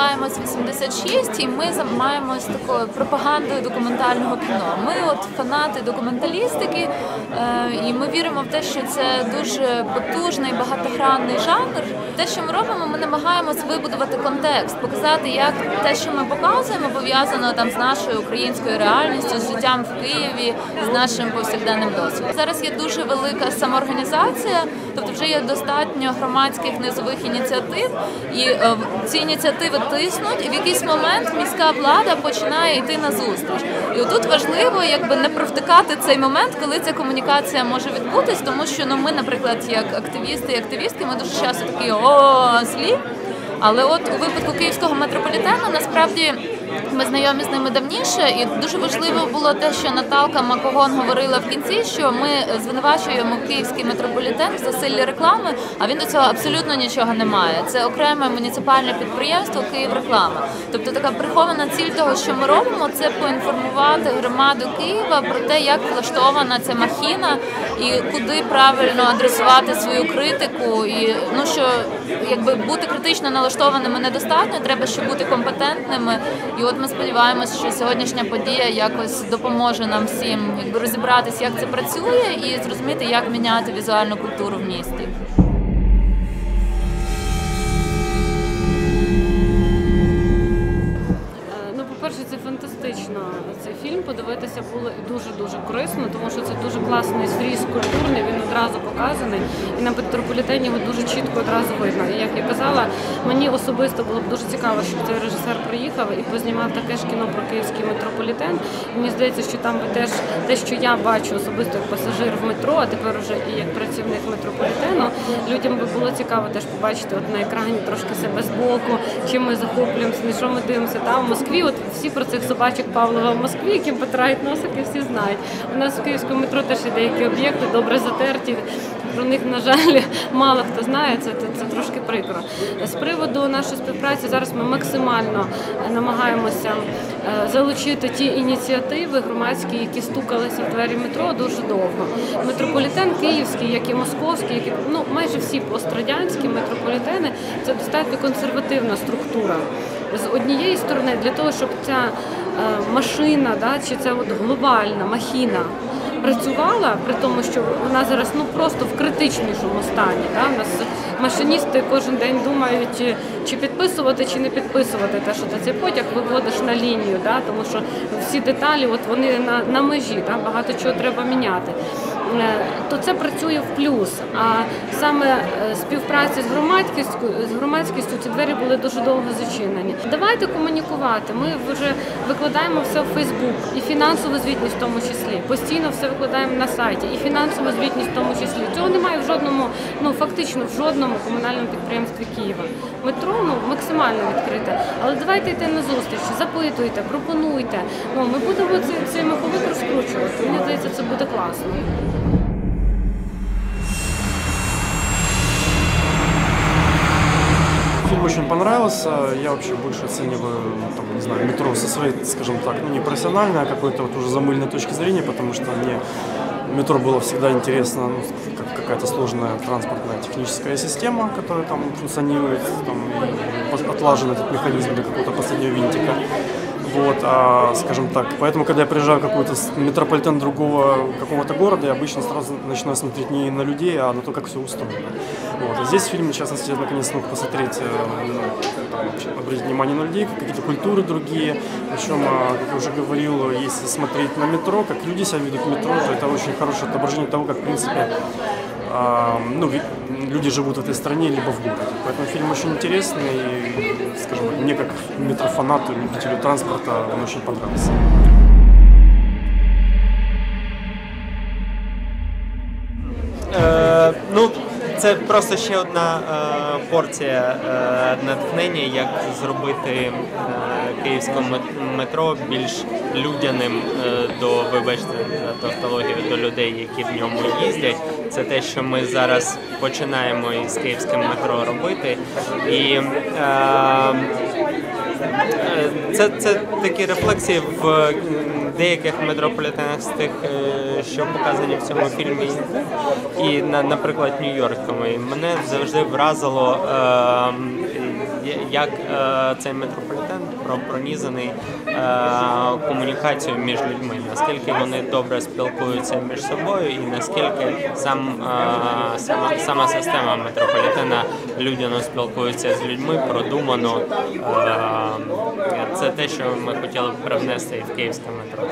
називаємось 86 і ми займаємось такою пропагандою документального кіно. Ми от фанати документалістики, е, і ми віримо в те, що це дуже потужний багатогранний жанр. Те, що ми робимо, ми намагаємось вибудувати контекст, показати, як те, що ми показуємо, пов'язано там з нашою українською реальністю, з життям в Києві, з нашим повсякденним досвідом. Зараз є дуже велика самоорганізація, тобто вже є достатньо громадських низових ініціатив, і е, ці ініціативи тиснуть, і в якийсь момент міська влада починає йти на зустріч. І отут важливо, якби не провтикати цей момент, коли ця комунікація може відбутись, тому що ну ми, наприклад, як активісти і активістки, ми дуже часто такі о злі. Але от у випадку київського метрополітену насправді ми знайомі з ними давніше, і дуже важливо було те, що Наталка Макогон говорила в кінці, що ми звинувачуємо київський метрополітен в засиллі реклами, а він до цього абсолютно нічого не має. Це окреме муніципальне підприємство Київреклама. Тобто така прихована ціль того, що ми робимо, це поінформувати громаду Києва про те, як влаштована ця махіна і куди правильно адресувати свою критику. І ну що якби бути критично налаштованими недостатньо, треба ще бути компетентними. І от ми сподіваємося, що сьогоднішня подія якось допоможе нам всім якби розібратися, як це працює, і зрозуміти, як міняти візуальну культуру в місті. Фантастично. Цей фільм подивитися було дуже дуже корисно, тому що це дуже класний зріз культурний. Він одразу показаний, і на метрополітені його дуже чітко одразу видно. І як я казала, мені особисто було б дуже цікаво, щоб цей режисер приїхав і познімав таке ж кіно про київський метрополітен. І мені здається, що там би теж те, що я бачу особисто як пасажир в метро, а тепер уже і як працівник метрополітену, людям би було цікаво теж побачити от на екрані трошки себе збоку, чим ми захоплюємося, на що ми дивимося там в Москві. От всі про цих собачок Павлова в Москві, яким потирають носики, всі знають. У нас в київському метро теж є деякі об'єкти добре затерті. Про них, на жаль, мало хто знає, це, це, це трошки прикро. З приводу нашої співпраці зараз ми максимально намагаємося е, залучити ті ініціативи громадські, які стукалися в двері метро дуже довго. Метрополітен київський, як і московський, як і ну майже всі пострадянські метрополітени це достатньо консервативна структура. З однієї сторони, для того, щоб ця машина, да, чи ця от глобальна махіна працювала, при тому, що вона зараз ну просто в критичнішому стані. Да? У нас машиністи кожен день думають, чи підписувати, чи не підписувати те, що ти цей потяг виводиш на лінію, да? тому що всі деталі, от вони на, на межі, да? багато чого треба міняти. Е, То це працює в плюс. А саме е, співпраця з громадськістю з громадськістю ці двері були дуже довго зачинені. Давайте комунікувати. Ми вже викладаємо все в Фейсбук і фінансову звітність в тому числі. Постійно все викладаємо на сайті, і фінансову звітність в тому числі. Цього немає в жодному, ну фактично в жодному комунальному підприємстві Києва. Метро ну максимально відкрите. Але давайте йти на зустріч, запитуйте, пропонуйте. Ну ми будемо цей, цей маховик розкручувати. Мені здається, це буде класно. Фильм очень понравился. Я вообще больше оцениваю, ну, там, не знаю, метро со своей, скажем так, ну не профессиональной, а какой-то вот уже замыльной точки зрения, потому что мне метро было всегда интересно, ну, как какая-то сложная транспортная техническая система, которая там функционирует, там, отлажен этот механизм до какого-то последнего винтика. Вот, а, скажем так, поэтому, когда я приезжаю в какой-то метрополитен другого какого-то города, я обычно сразу начинаю смотреть не на людей, а на то, как все устроено. Вот. А здесь в фильме, в частности, я наконец смог посмотреть, ну, обратить внимание на людей, какие-то культуры другие. Причем, а, как я уже говорил, если смотреть на метро, как люди себя ведут в метро, то это очень хорошее отображение того, как, в принципе, ну, ви- люди живут в этой стране либо в городе. Поэтому фильм очень интересный и, скажем, так, мне как метрофанату, любителю транспорта, он очень понравился. Е, ну, це просто ще одна е, порція е, натхнення, як зробити е, київське мет- метро більш людяним е, до, вибачте, за тавтологію, до людей, які в ньому їздять. Це те, що ми зараз починаємо із київським метро робити. І е, Е, Це, це такі рефлексії в деяких метрополітенах з тих, е, що показані в цьому фільмі, і, на, наприклад, Нью-Йоркому. І Мене завжди вразило, Як цей метрополітен пронізаний е, комунікацією між людьми, наскільки вони добре спілкуються між собою, і наскільки сам е, сама, сама система метрополітена людяно спілкується з людьми, продумано. Е, це те, що ми хотіли б привнести і в київське метро.